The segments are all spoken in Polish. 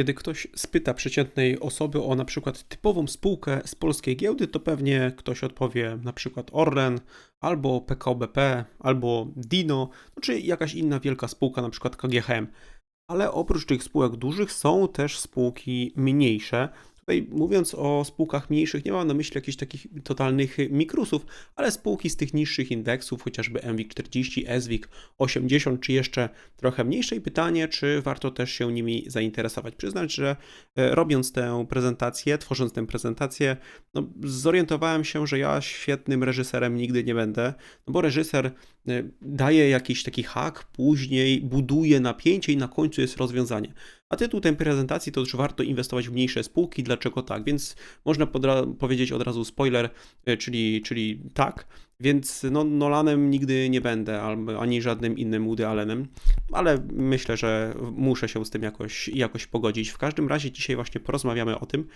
Kiedy ktoś spyta przeciętnej osoby o na przykład typową spółkę z polskiej giełdy, to pewnie ktoś odpowie na przykład Orlen, albo PKO BP, albo Dino, no czy jakaś inna wielka spółka, na przykład KGHM. Ale oprócz tych spółek dużych są też spółki mniejsze, Tutaj mówiąc o spółkach mniejszych, nie mam na myśli jakichś takich totalnych mikrusów, ale spółki z tych niższych indeksów, chociażby MWIG 40, SWIG 80, czy jeszcze trochę mniejsze. I pytanie, czy warto też się nimi zainteresować. Przyznać, że e, robiąc tę prezentację, tworząc tę prezentację, no, zorientowałem się, że ja świetnym reżyserem nigdy nie będę, no bo reżyser e, daje jakiś taki hak, później buduje napięcie i na końcu jest rozwiązanie. A tytuł tej prezentacji to, czy warto inwestować w mniejsze spółki, dlaczego tak. Więc można powiedzieć od razu spoiler, e, czyli, czyli tak. Więc no, Nolanem nigdy nie będę, ani żadnym innym Woody Allenem, ale myślę, że muszę się z tym jakoś, jakoś pogodzić. W każdym razie dzisiaj właśnie porozmawiamy o tym,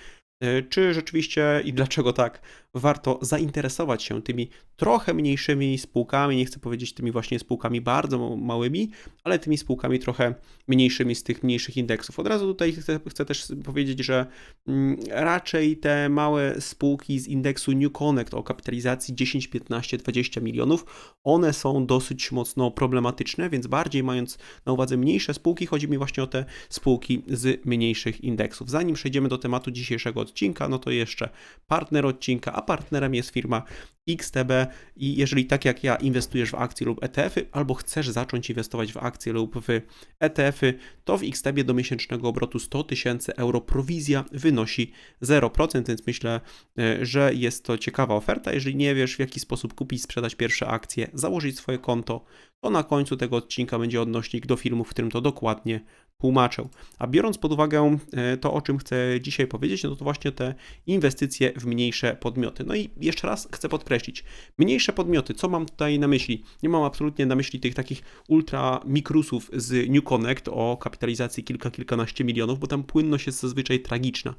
czy rzeczywiście i dlaczego tak warto zainteresować się tymi trochę mniejszymi spółkami, nie chcę powiedzieć tymi właśnie spółkami bardzo małymi, ale tymi spółkami trochę mniejszymi z tych mniejszych indeksów. Od razu tutaj chcę, chcę też powiedzieć, że mm, raczej te małe spółki z indeksu New Connect o kapitalizacji 10, 15, 20 milionów, one są dosyć mocno problematyczne, więc bardziej mając na uwadze mniejsze spółki, chodzi mi właśnie o te spółki z mniejszych indeksów. Zanim przejdziemy do tematu dzisiejszego odcinka, no to jeszcze partner odcinka, a partnerem jest firma XTB i jeżeli tak jak ja inwestujesz w akcje lub ETF-y, albo chcesz zacząć inwestować w akcje lub w ETF-y, to w XTB do miesięcznego obrotu 100 tysięcy euro prowizja wynosi 0%, więc myślę, e, że jest to ciekawa oferta. Jeżeli nie wiesz w jaki sposób kupić, sprzedać pierwsze akcje, założyć swoje konto, to na końcu tego odcinka będzie odnośnik do filmu, w którym to dokładnie tłumaczę. A biorąc pod uwagę e, to, o czym chcę dzisiaj powiedzieć, no to właśnie te inwestycje w mniejsze podmioty. No i jeszcze raz chcę podkreślić, mniejsze podmioty, co mam tutaj na myśli? Nie mam absolutnie na myśli tych takich ultra mikrusów z New Connect o kapitalizacji kilka, kilkanaście milionów, bo tam płynność jest zazwyczaj tragiczna.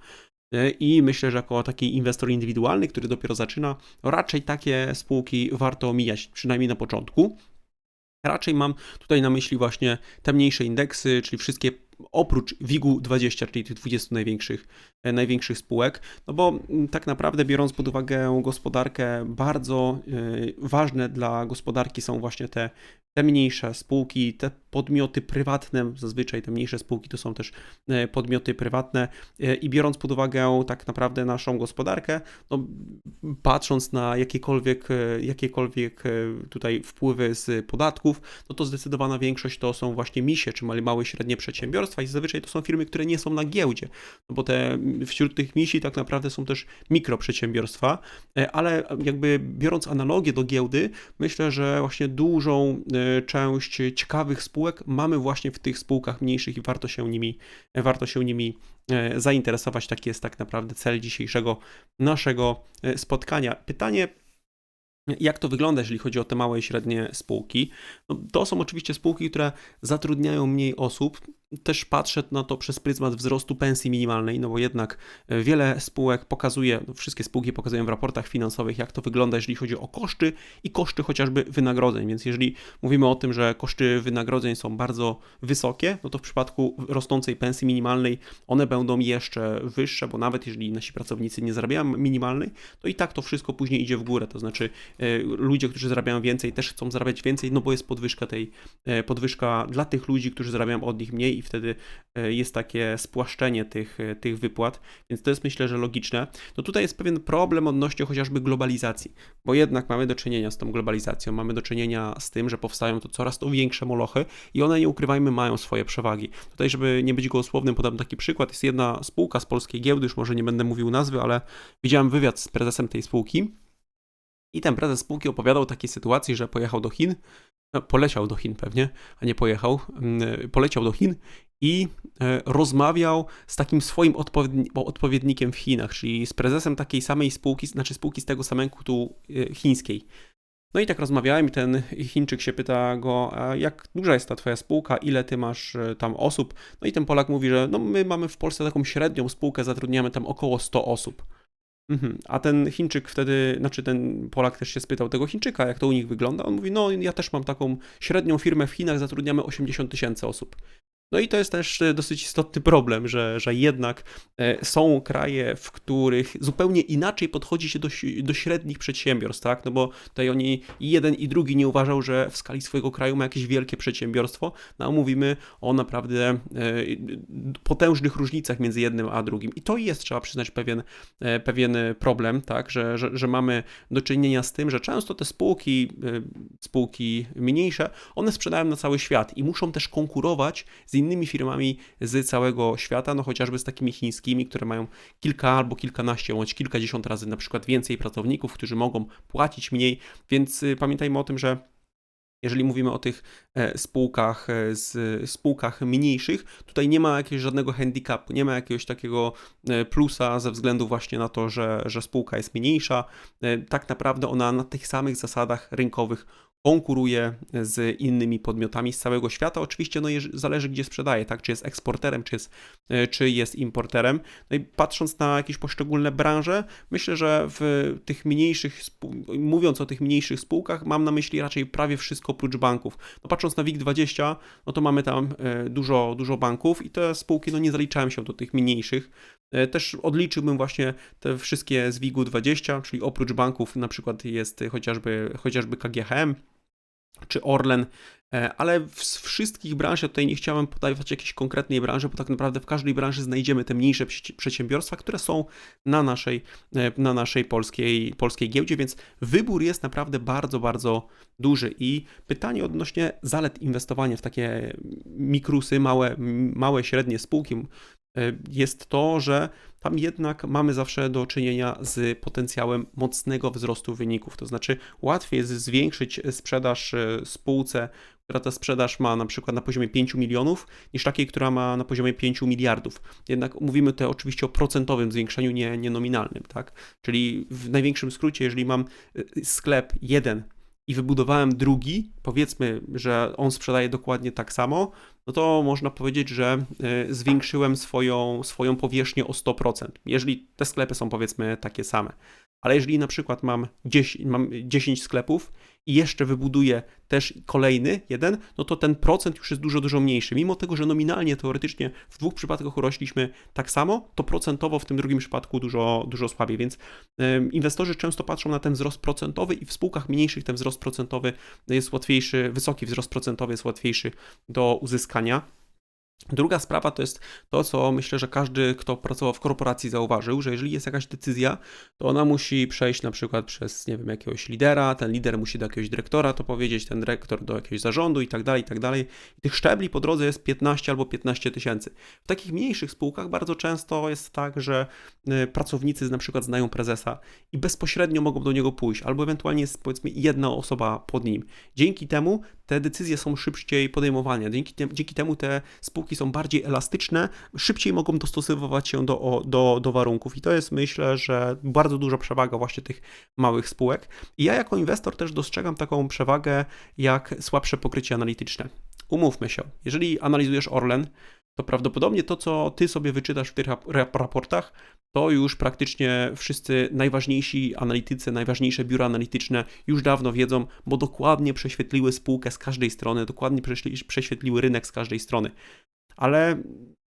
E, I myślę, że jako taki inwestor indywidualny, który dopiero zaczyna, raczej takie spółki warto omijać, przynajmniej na początku. Raczej mam tutaj na myśli właśnie te mniejsze indeksy, czyli wszystkie oprócz WIG-u 20, czyli tych 20 największych, e, największych spółek, no bo mm, tak naprawdę biorąc pod uwagę gospodarkę, bardzo e, ważne dla gospodarki są właśnie te, te mniejsze spółki, te podmioty prywatne, zazwyczaj te mniejsze spółki to są też e, podmioty prywatne i biorąc pod uwagę tak naprawdę naszą gospodarkę, no, patrząc na jakiekolwiek, jakiekolwiek tutaj wpływy z podatków, no to zdecydowana większość to są właśnie misie, czy małe i średnie przedsiębiorstwa, i zazwyczaj to są firmy, które nie są na giełdzie, no bo te wśród tych misi tak naprawdę są też mikroprzedsiębiorstwa, e, ale jakby biorąc analogię do giełdy, myślę, że właśnie dużą e, część ciekawych spółek mamy właśnie w tych spółkach mniejszych i warto się nimi, warto się nimi e, zainteresować. Taki jest tak naprawdę cel dzisiejszego naszego spotkania. Pytanie jak to wygląda, jeżeli chodzi o te małe i średnie spółki? No, to są oczywiście spółki, które zatrudniają mniej osób, też patrzę na to przez pryzmat wzrostu pensji minimalnej, no bo jednak e, wiele spółek pokazuje, no wszystkie spółki pokazują w raportach finansowych, jak to wygląda, jeżeli chodzi o koszty i koszty chociażby wynagrodzeń. Więc jeżeli mówimy o tym, że koszty wynagrodzeń są bardzo wysokie, no to w przypadku rosnącej pensji minimalnej one będą jeszcze wyższe, bo nawet jeżeli nasi pracownicy nie zarabiają minimalnej, to i tak to wszystko później idzie w górę. To znaczy e, ludzie, którzy zarabiają więcej, też chcą zarabiać więcej, no bo jest podwyżka tej e, podwyżka dla tych ludzi, którzy zarabiają od nich mniej i wtedy e, jest takie spłaszczenie tych, e, tych wypłat, więc to jest myślę, że logiczne. No tutaj jest pewien problem odnośnie chociażby globalizacji, bo jednak mamy do czynienia z tą globalizacją, mamy do czynienia z tym, że powstają to coraz to większe molochy i one, nie ukrywajmy, mają swoje przewagi. Tutaj, żeby nie być gołosłownym, podam taki przykład. Jest jedna spółka z polskiej giełdy, już może nie będę mówił nazwy, ale widziałem wywiad z prezesem tej spółki i ten prezes spółki opowiadał o takiej sytuacji, że pojechał do Chin, poleciał do Chin pewnie, a nie pojechał, mm, poleciał do Chin i e, rozmawiał z takim swoim odpowiednikiem w Chinach, czyli z prezesem takiej samej spółki, znaczy spółki z tego samego tu e, chińskiej. No i tak rozmawiałem i ten Chińczyk się pyta go, jak duża jest ta twoja spółka, ile ty masz e, tam osób? No i ten Polak mówi, że no my mamy w Polsce taką średnią spółkę, zatrudniamy tam około 100 osób. Mhm. A ten Chińczyk wtedy, znaczy ten Polak też się spytał tego Chińczyka, jak to u nich wygląda. On mówi, no ja też mam taką średnią firmę w Chinach, zatrudniamy 80 tysięcy osób. No i to jest też e, dosyć istotny problem, że, że jednak e, są kraje, w których zupełnie inaczej podchodzi się do, do średnich przedsiębiorstw, tak? No bo tutaj oni jeden i drugi nie uważał, że w skali swojego kraju ma jakieś wielkie przedsiębiorstwo, no mówimy o naprawdę e, potężnych różnicach między jednym a drugim. I to jest, trzeba przyznać, pewien, pewien problem, tak? Że, że, że mamy do czynienia z tym, że często te spółki, spółki mniejsze, one sprzedają na cały świat i muszą też konkurować z innymi firmami z całego świata, no chociażby z takimi chińskimi, które mają kilka albo kilkanaście, bądź kilkadziesiąt razy na przykład więcej pracowników, którzy mogą płacić mniej, więc y, pamiętajmy o tym, że jeżeli mówimy o tych e, spółkach, e, spółkach mniejszych, tutaj nie ma jakiegoś żadnego handicapu, nie ma jakiegoś takiego e, plusa ze względu właśnie na to, że, że spółka jest mniejsza. Tak naprawdę ona na tych samych zasadach rynkowych konkuruje z innymi podmiotami z całego świata. Oczywiście no, zależy gdzie sprzedaje, tak? Czy jest eksporterem, czy jest, e, czy jest importerem. No i patrząc na jakieś poszczególne branże, myślę, że w tych mniejszych, mówiąc o tych mniejszych spółkach, mam na myśli raczej prawie wszystko oprócz banków. No patrząc na WIG20, no to mamy tam e, dużo, dużo banków i te spółki no nie zaliczałem się do tych mniejszych. E, Też odliczyłbym właśnie te wszystkie z WIG-u 20, czyli oprócz banków na przykład jest chociażby, chociażby KGHM, czy Orlen, e, ale z wszystkich branż, tutaj nie chciałem podawać jakiejś konkretnej branży, bo tak naprawdę w każdej branży znajdziemy te mniejsze przedsiębiorstwa, które są na naszej, e, na naszej polskiej, polskiej giełdzie, więc wybór jest naprawdę bardzo, bardzo duży. I pytanie odnośnie zalet inwestowania w takie mikrusy, małe, małe średnie spółki, jest to, że tam jednak mamy zawsze do czynienia z potencjałem mocnego wzrostu wyników. To znaczy, łatwiej jest zwiększyć sprzedaż e, spółce, która ta sprzedaż ma na przykład na poziomie 5 milionów, niż takiej, która ma na poziomie 5 miliardów. Jednak mówimy tutaj oczywiście o procentowym zwiększeniu, nie, nie nominalnym, tak? Czyli w największym skrócie, jeżeli mam e, sklep jeden i wybudowałem drugi, powiedzmy, że on sprzedaje dokładnie tak samo, no to można powiedzieć, że e, zwiększyłem swoją, swoją powierzchnię o 100%, jeżeli te sklepy są powiedzmy takie same. Ale jeżeli na przykład mam 10, mam 10 sklepów i jeszcze wybuduję też kolejny jeden, no to ten procent już jest dużo, dużo mniejszy. Mimo tego, że nominalnie, teoretycznie w dwóch przypadkach urośliśmy tak samo, to procentowo w tym drugim przypadku dużo, dużo słabiej. Więc inwestorzy często patrzą na ten wzrost procentowy i w spółkach mniejszych ten wzrost procentowy jest łatwiejszy, wysoki wzrost procentowy jest łatwiejszy do uzyskania. Druga sprawa to jest to, co myślę, że każdy, kto pracował w korporacji, zauważył, że jeżeli jest jakaś decyzja, to ona musi przejść na przykład przez, nie wiem, jakiegoś lidera, ten lider musi do jakiegoś dyrektora to powiedzieć, ten dyrektor do jakiegoś zarządu i tak dalej, i tak dalej. I tych szczebli po drodze jest 15 albo 15 tysięcy. W takich mniejszych spółkach bardzo często jest tak, że y, pracownicy na przykład znają prezesa i bezpośrednio mogą do niego pójść, albo ewentualnie jest powiedzmy jedna osoba pod nim. Dzięki temu te decyzje są szybciej podejmowane, dzięki, tem, dzięki temu te spółki są bardziej elastyczne, szybciej mogą dostosowywać się do, do, do warunków i to jest myślę, że bardzo duża przewaga właśnie tych małych spółek. I ja jako inwestor też dostrzegam taką przewagę jak słabsze pokrycie analityczne. Umówmy się, jeżeli analizujesz Orlen, to prawdopodobnie to, co ty sobie wyczytasz w tych rap- rap- raportach, to już praktycznie wszyscy najważniejsi analitycy, najważniejsze biura analityczne już dawno wiedzą, bo dokładnie prześwietliły spółkę z każdej strony, dokładnie prześwietliły rynek z każdej strony. Ale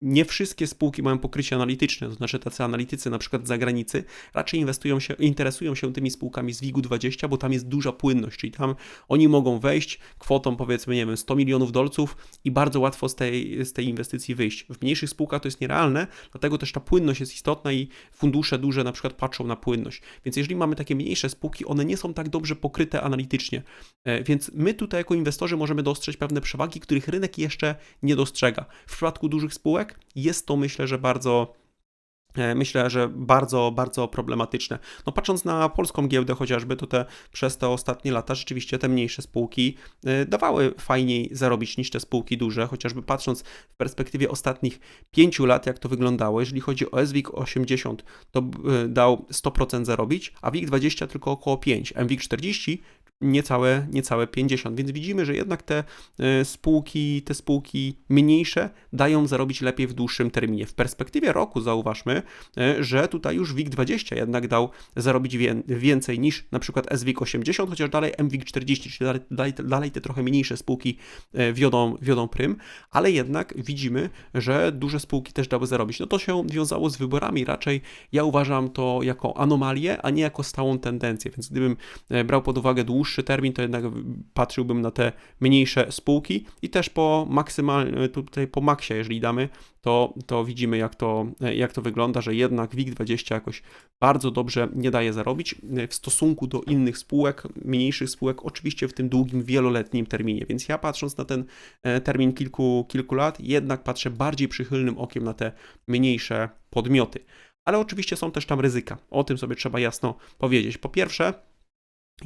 nie wszystkie spółki mają pokrycie analityczne, to znaczy tacy analitycy na przykład z zagranicy raczej inwestują się, interesują się tymi spółkami z WIG-20, bo tam jest duża płynność, czyli tam oni mogą wejść kwotą powiedzmy, nie wiem, 100 milionów dolców i bardzo łatwo z tej, z tej inwestycji wyjść. W mniejszych spółkach to jest nierealne, dlatego też ta płynność jest istotna i fundusze duże na przykład patrzą na płynność. Więc jeżeli mamy takie mniejsze spółki, one nie są tak dobrze pokryte analitycznie. E, Więc my tutaj jako inwestorzy możemy dostrzec pewne przewagi, których rynek jeszcze nie dostrzega. W przypadku dużych spółek jest to myślę, że bardzo e, Myślę, że bardzo, bardzo problematyczne. No patrząc na polską giełdę chociażby, to te przez te ostatnie lata rzeczywiście te mniejsze spółki e, dawały fajniej zarobić niż te spółki duże, chociażby patrząc w perspektywie ostatnich pięciu lat, jak to wyglądało. Jeżeli chodzi o SWIG 80, to e, dał 100% zarobić, a WIG 20 tylko około 5, MWIG 40 niecałe, niecałe 50. Więc widzimy, że jednak te e, spółki, te spółki mniejsze dają zarobić lepiej w dłuższym terminie. W perspektywie roku zauważmy, e, że tutaj już WIG20 jednak dał zarobić więcej niż na przykład SWIG 80, chociaż dalej MWIG 40, czyli dalej, dalej, dalej te trochę mniejsze spółki e, wiodą, wiodą prym, ale jednak widzimy, że duże spółki też dały zarobić. No to się wiązało z wyborami, raczej ja uważam to jako anomalię, a nie jako stałą tendencję, więc gdybym brał pod uwagę dłuższy termin, to jednak patrzyłbym na te mniejsze spółki i też po maksymalnie, tutaj po maksie, jeżeli damy, to, to widzimy jak to, jak to wygląda, że jednak WIG20 jakoś bardzo dobrze nie daje zarobić w stosunku do innych spółek, mniejszych spółek, oczywiście w tym długim, wieloletnim terminie. Więc ja patrząc na ten e, termin kilku, kilku lat, jednak patrzę bardziej przychylnym okiem na te mniejsze podmioty. Ale oczywiście są też tam ryzyka. O tym sobie trzeba jasno powiedzieć. Po pierwsze,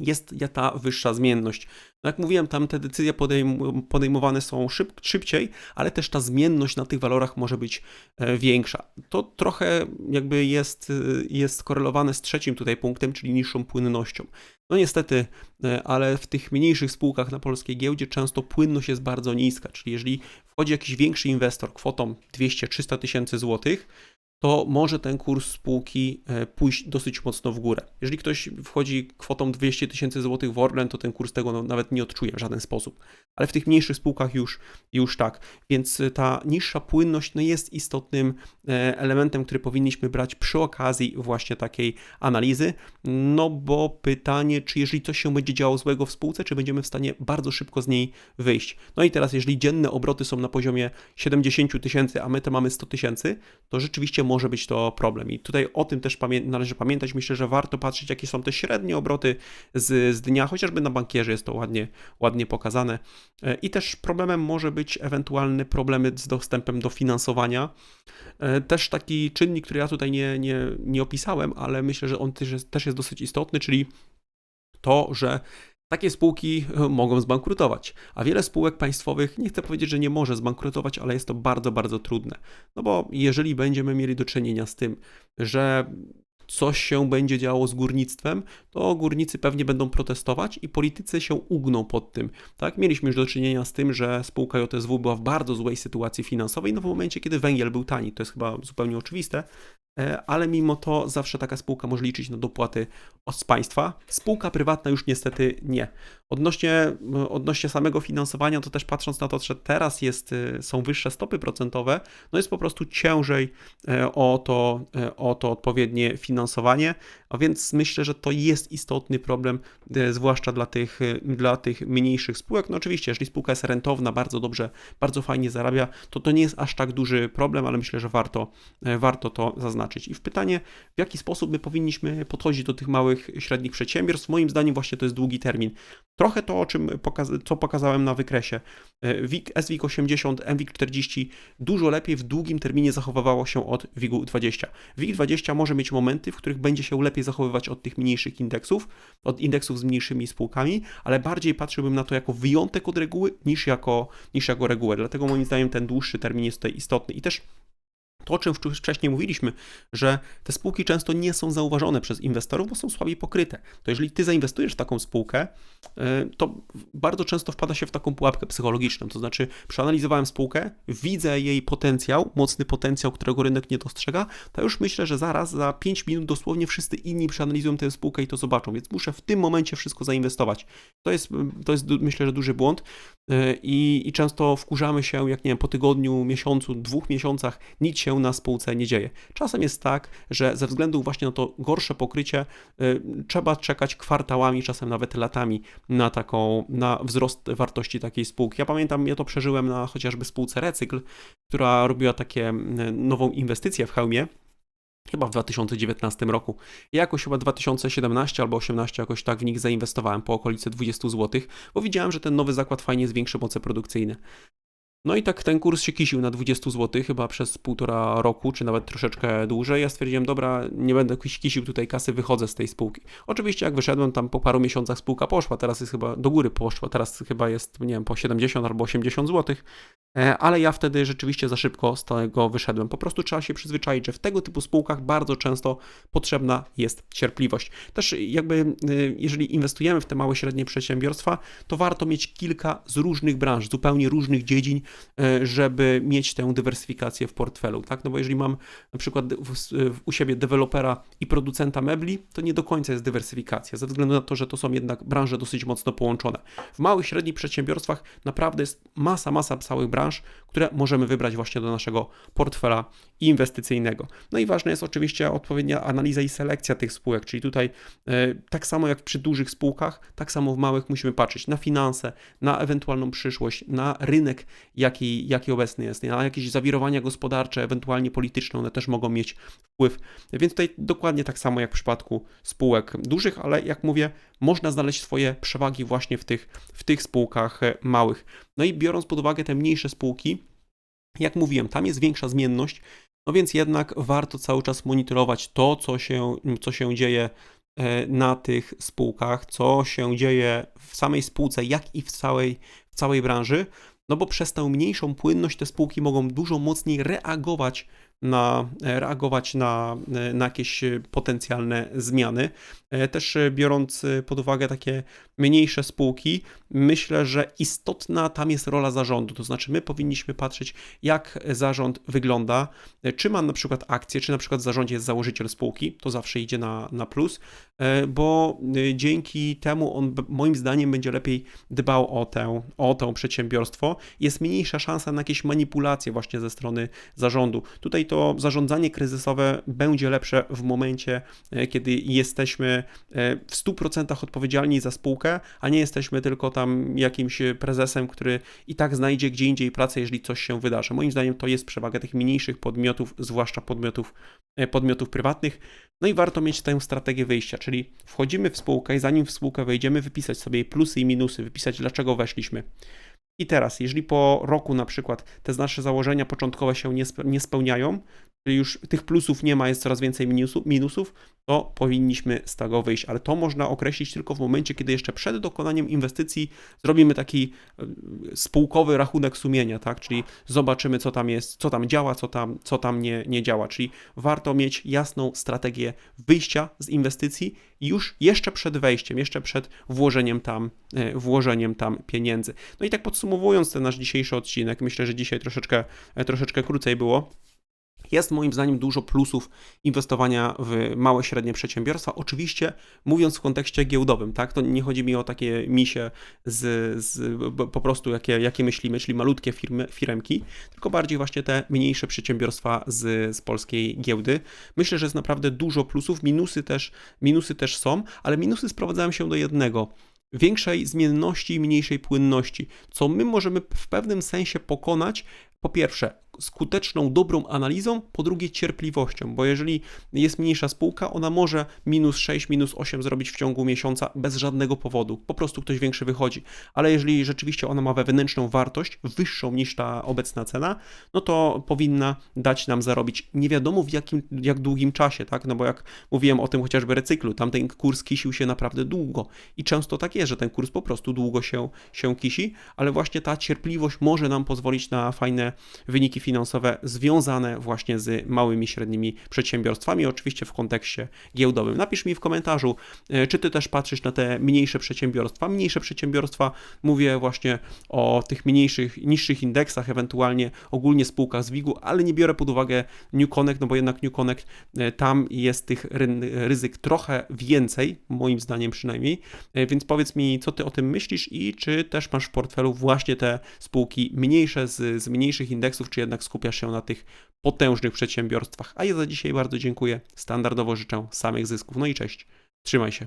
jest ta wyższa zmienność. No jak mówiłem, tam te decyzje podejm podejmowane są szyb szybciej, ale też ta zmienność na tych walorach może być e, większa. To trochę jakby jest, e, jest skorelowane z trzecim tutaj punktem, czyli niższą płynnością. No niestety, e, ale w tych mniejszych spółkach na polskiej giełdzie często płynność jest bardzo niska, czyli jeżeli wchodzi jakiś większy inwestor kwotą 200-300 tysięcy złotych, to może ten kurs spółki e, pójść dosyć mocno w górę. Jeżeli ktoś wchodzi kwotą 200 tysięcy złotych w Orlen, to ten kurs tego no, nawet nie odczuje w żaden sposób. Ale w tych mniejszych spółkach już, już tak. Więc e, ta niższa płynność no, jest istotnym e, elementem, który powinniśmy brać przy okazji właśnie takiej analizy. No bo pytanie, czy jeżeli coś się będzie działo złego w spółce, czy będziemy w stanie bardzo szybko z niej wyjść. No i teraz, jeżeli dzienne obroty są na poziomie 70 tysięcy, a my to mamy 100 tysięcy, to rzeczywiście może być to problem. I tutaj o tym też pamię należy pamiętać. Myślę, że warto patrzeć, jakie są te średnie obroty z, z dnia, chociażby na bankierze jest to ładnie, ładnie pokazane. E, I też problemem może być ewentualne problemy z dostępem do finansowania. E, też taki czynnik, który ja tutaj nie, nie, nie opisałem, ale myślę, że on też jest, też jest dosyć istotny, czyli to, że takie spółki e, mogą zbankrutować, a wiele spółek państwowych, nie chcę powiedzieć, że nie może zbankrutować, ale jest to bardzo, bardzo trudne. No bo jeżeli będziemy mieli do czynienia z tym, że coś się będzie działo z górnictwem, to górnicy pewnie będą protestować i politycy się ugną pod tym. Tak? Mieliśmy już do czynienia z tym, że spółka JSW była w bardzo złej sytuacji finansowej, no w momencie, kiedy węgiel był tani, to jest chyba zupełnie oczywiste, ale mimo to zawsze taka spółka może liczyć na dopłaty od państwa. Spółka prywatna już niestety nie. Odnośnie, odnośnie samego finansowania, to też patrząc na to, że teraz jest, e, są wyższe stopy procentowe, no jest po prostu ciężej e, o to, o to odpowiednie finansowanie, a więc myślę, że to jest istotny problem, zwłaszcza dla tych, dla tych mniejszych spółek. No oczywiście, jeżeli spółka jest rentowna, bardzo dobrze, bardzo fajnie zarabia, to to nie jest aż tak duży problem, ale myślę, że warto, warto to zaznaczyć. I w pytanie, w jaki sposób my powinniśmy podchodzić do tych małych, średnich przedsiębiorstw, moim zdaniem właśnie to jest długi termin. Trochę to, o czym poka- co pokazałem na wykresie. WIG, SWIG 80, MWIG 40 dużo lepiej w długim terminie zachowywało się od WIG 20. WIG 20 może mieć momenty, w których będzie się lepiej zachowywać od tych mniejszych indeksów, od indeksów z mniejszymi spółkami, ale bardziej patrzyłbym na to jako wyjątek od reguły niż jako, niż jako regułę. Dlatego moim zdaniem ten dłuższy termin jest tutaj istotny. I też to, o czym wcześniej mówiliśmy, że te spółki często nie są zauważone przez inwestorów, bo są słabiej pokryte. To jeżeli ty zainwestujesz w taką spółkę, y, to bardzo często wpada się w taką pułapkę psychologiczną. To znaczy, przeanalizowałem spółkę, widzę jej potencjał, mocny potencjał, którego rynek nie dostrzega, to już myślę, że zaraz za 5 minut dosłownie wszyscy inni przeanalizują tę spółkę i to zobaczą, więc muszę w tym momencie wszystko zainwestować. To jest, to jest myślę, że duży błąd y, i, i często wkurzamy się, jak nie wiem, po tygodniu, miesiącu, dwóch miesiącach nic się na spółce nie dzieje. Czasem jest tak, że ze względu właśnie na to gorsze pokrycie y, trzeba czekać kwartałami, czasem nawet latami na taką, na wzrost wartości takiej spółki. Ja pamiętam, ja to przeżyłem na chociażby spółce Recykl, która robiła takie nową inwestycję w hełmie, chyba w 2019 roku. Ja jakoś chyba 2017 albo 2018 jakoś tak w nich zainwestowałem po okolicy 20 zł, bo widziałem, że ten nowy zakład fajnie zwiększy moce produkcyjne. No i tak ten kurs się kisił na 20 zł chyba przez półtora roku, czy nawet troszeczkę dłużej. Ja stwierdziłem, dobra, nie będę kisił tutaj kasy, wychodzę z tej spółki. Oczywiście jak wyszedłem, tam po paru miesiącach spółka poszła, teraz jest chyba do góry poszła, teraz chyba jest, nie wiem, po 70 albo 80 zł. E, ale ja wtedy rzeczywiście za szybko z tego wyszedłem. Po prostu trzeba się przyzwyczaić, że w tego typu spółkach bardzo często potrzebna jest cierpliwość. Też jakby, jeżeli inwestujemy w te małe, średnie przedsiębiorstwa, to warto mieć kilka z różnych branż, zupełnie różnych dziedzin, żeby mieć tę dywersyfikację w portfelu, tak? No bo jeżeli mam na przykład u siebie dewelopera i producenta mebli, to nie do końca jest dywersyfikacja, ze względu na to, że to są jednak branże dosyć mocno połączone. W małych, średnich przedsiębiorstwach naprawdę jest masa, masa całych branż, które możemy wybrać właśnie do naszego portfela inwestycyjnego. No i ważna jest oczywiście odpowiednia analiza i selekcja tych spółek, czyli tutaj e, tak samo jak przy dużych spółkach, tak samo w małych musimy patrzeć na finanse, na ewentualną przyszłość, na rynek, jaki, jaki obecny jest, na jakieś zawirowania gospodarcze, ewentualnie polityczne, one też mogą mieć wpływ. Więc tutaj dokładnie tak samo jak w przypadku spółek dużych, ale jak mówię, można znaleźć swoje przewagi właśnie w tych, w tych spółkach e, małych. No i biorąc pod uwagę te mniejsze spółki, jak mówiłem, tam jest większa zmienność, no więc jednak warto cały czas monitorować to, co się, co się dzieje e, na tych spółkach, co się dzieje w samej spółce, jak i w całej, w całej branży, no bo przez tę mniejszą płynność te spółki mogą dużo mocniej reagować na, reagować na, na jakieś potencjalne zmiany. E, też biorąc pod uwagę takie mniejsze spółki, myślę, że istotna tam jest rola zarządu. To znaczy, my powinniśmy patrzeć, jak zarząd wygląda, e, czy ma na przykład akcje, czy na przykład w zarządzie jest założyciel spółki, to zawsze idzie na, na plus, e, bo dzięki temu on moim zdaniem będzie lepiej dbał o tę, o tę przedsiębiorstwo. Jest mniejsza szansa na jakieś manipulacje właśnie ze strony zarządu. Tutaj to zarządzanie kryzysowe będzie lepsze w momencie, kiedy jesteśmy E, w 100% odpowiedzialni za spółkę, a nie jesteśmy tylko tam jakimś prezesem, który i tak znajdzie gdzie indziej pracę, jeżeli coś się wydarzy. Moim zdaniem to jest przewaga tych mniejszych podmiotów, zwłaszcza podmiotów, e, podmiotów prywatnych. No i warto mieć tę strategię wyjścia, czyli wchodzimy w spółkę i zanim w spółkę wejdziemy, wypisać sobie plusy i minusy, wypisać dlaczego weszliśmy. I teraz, jeżeli po roku na przykład te nasze założenia początkowe się nie, spełniają, czyli już tych plusów nie ma, jest coraz więcej minusów, to powinniśmy z tego wyjść. Ale to można określić tylko w momencie, kiedy jeszcze przed dokonaniem inwestycji zrobimy taki e, spółkowy rachunek sumienia, tak? Czyli zobaczymy, co tam jest, co tam działa, co tam, co tam nie, nie działa. Czyli warto mieć jasną strategię wyjścia z inwestycji już jeszcze przed wejściem, jeszcze przed włożeniem tam, e, włożeniem tam pieniędzy. No i tak podsumowując ten nasz dzisiejszy odcinek, myślę, że dzisiaj troszeczkę, e, troszeczkę krócej było. Jest moim zdaniem dużo plusów inwestowania w małe, średnie przedsiębiorstwa. Oczywiście mówiąc w kontekście giełdowym, tak, to nie chodzi mi o takie misie z, z po prostu jakie, jakie myślimy, czyli malutkie firmy, firemki, tylko bardziej właśnie te mniejsze przedsiębiorstwa z, z polskiej giełdy. Myślę, że jest naprawdę dużo plusów, minusy też, minusy też są, ale minusy sprowadzają się do jednego większej zmienności i mniejszej płynności, co my możemy w pewnym sensie pokonać, po pierwsze, skuteczną, dobrą analizą, po drugie cierpliwością, bo jeżeli jest mniejsza spółka, ona może minus 6, minus 8 zrobić w ciągu miesiąca bez żadnego powodu, po prostu ktoś większy wychodzi. Ale jeżeli rzeczywiście ona ma wewnętrzną wartość wyższą niż ta obecna cena, no to powinna dać nam zarobić nie wiadomo w jakim, jak długim czasie, tak? No bo jak mówiłem o tym chociażby recyklu, tamten kurs kisił się naprawdę długo i często tak jest, że ten kurs po prostu długo się, się kisi, ale właśnie ta cierpliwość może nam pozwolić na fajne wyniki finansowe związane właśnie z małymi, średnimi przedsiębiorstwami, oczywiście w kontekście giełdowym. Napisz mi w komentarzu, e, czy ty też patrzysz na te mniejsze przedsiębiorstwa. Mniejsze przedsiębiorstwa, mówię właśnie o tych mniejszych, niższych indeksach, ewentualnie ogólnie spółkach z WIG-u, ale nie biorę pod uwagę New Connect, no bo jednak New Connect, e, tam jest tych ryzyk trochę więcej, moim zdaniem przynajmniej, e, więc powiedz mi, co ty o tym myślisz i czy też masz w portfelu właśnie te spółki mniejsze z, z mniejszych indeksów, czy jednak jednak skupiasz się na tych potężnych przedsiębiorstwach. A ja za dzisiaj bardzo dziękuję. Standardowo życzę samych zysków. No i cześć. Trzymaj się.